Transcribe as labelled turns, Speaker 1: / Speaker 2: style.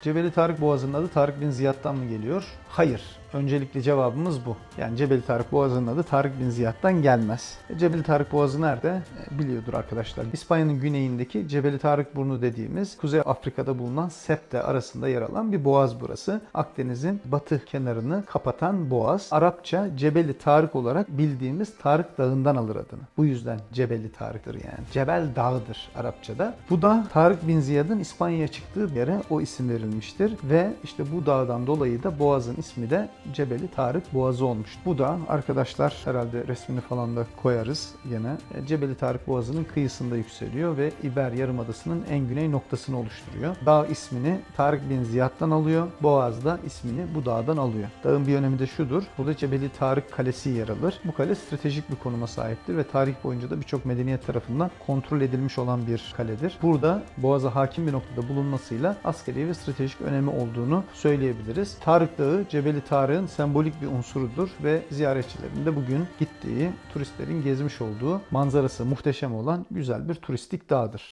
Speaker 1: Cebeli Tarık Boğazı'nın adı Tarık bin Ziyad'dan mı geliyor? Hayır. Öncelikli cevabımız bu. Yani Cebeli Tarık Boğazı'nın adı Tarık bin Ziyad'dan gelmez. E, Cebeli Tarık Boğazı nerede? E, Biliyordur arkadaşlar. İspanya'nın güneyindeki Cebeli Tarık Burnu dediğimiz Kuzey Afrika'da bulunan Septe arasında yer alan bir boğaz burası. Akdeniz'in batı kenarını kapatan boğaz. Arapça Cebeli Tarık olarak bildiğimiz Tarık Dağı'ndan alır adını. Bu yüzden Cebeli Tarık'tır yani. Cebel Dağı'dır Arapçada. Bu da Tarık bin Ziyad'ın İspanya'ya çıktığı yere o isim verilmiştir. Ve işte bu dağdan dolayı da boğazın ismi de Cebeli Tarık Boğazı olmuş. Bu da arkadaşlar herhalde resmini falan da koyarız gene. E, Cebeli Tarık Boğazı'nın kıyısında yükseliyor ve İber Yarımadası'nın en güney noktasını oluşturuyor. Dağ ismini Tarık bin Ziyad'dan alıyor. Boğaz da ismini bu dağdan alıyor. Dağın bir önemi de şudur. Burada Cebeli Tarık Kalesi yer alır. Bu kale stratejik bir konuma sahiptir ve tarih boyunca da birçok medeniyet tarafından kontrol edilmiş olan bir kaledir. Burada Boğaz'a hakim bir noktada bulunmasıyla askeri ve stratejik önemi olduğunu söyleyebiliriz. Tarık Dağı Cebeli Tarık'ın sembolik bir unsurudur ve ziyaretçilerin de bugün gittiği, turistlerin gezmiş olduğu manzarası muhteşem olan güzel bir turistik dağdır.